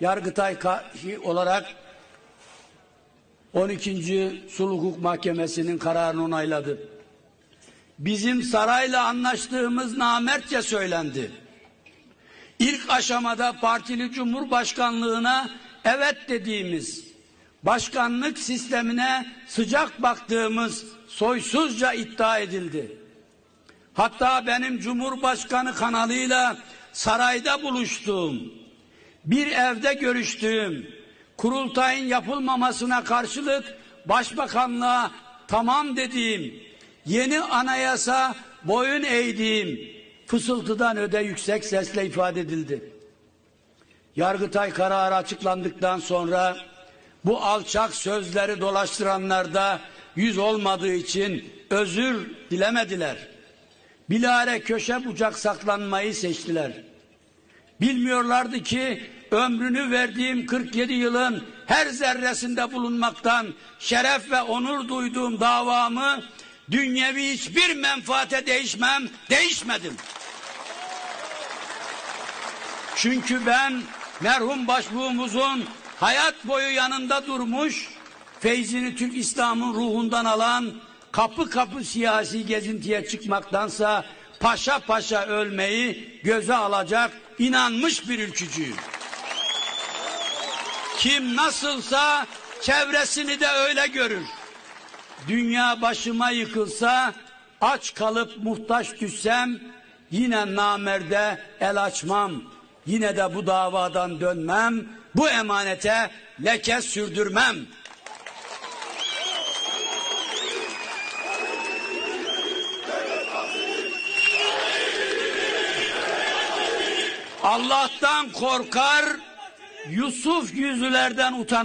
Yargıtay olarak 12. Sulh Hukuk Mahkemesi'nin kararını onayladı. Bizim sarayla anlaştığımız namertçe söylendi. İlk aşamada partili cumhurbaşkanlığına evet dediğimiz, başkanlık sistemine sıcak baktığımız soysuzca iddia edildi. Hatta benim Cumhurbaşkanı kanalıyla sarayda buluştuğum, bir evde görüştüğüm, kurultayın yapılmamasına karşılık başbakanlığa tamam dediğim, yeni anayasa boyun eğdiğim fısıltıdan öde yüksek sesle ifade edildi. Yargıtay kararı açıklandıktan sonra bu alçak sözleri dolaştıranlarda yüz olmadığı için özür dilemediler. Bilare köşe bucak saklanmayı seçtiler. Bilmiyorlardı ki ömrünü verdiğim 47 yılın her zerresinde bulunmaktan şeref ve onur duyduğum davamı dünyevi hiçbir menfaate değişmem, değişmedim. Çünkü ben merhum başbuğumuzun hayat boyu yanında durmuş, feyzini Türk İslam'ın ruhundan alan, kapı kapı siyasi gezintiye çıkmaktansa paşa paşa ölmeyi göze alacak inanmış bir ülkücüyüm. Kim nasılsa çevresini de öyle görür. Dünya başıma yıkılsa, aç kalıp muhtaç düşsem, yine namerde el açmam. Yine de bu davadan dönmem, bu emanete leke sürdürmem. Allah'tan korkar, Yusuf yüzülerden utanır.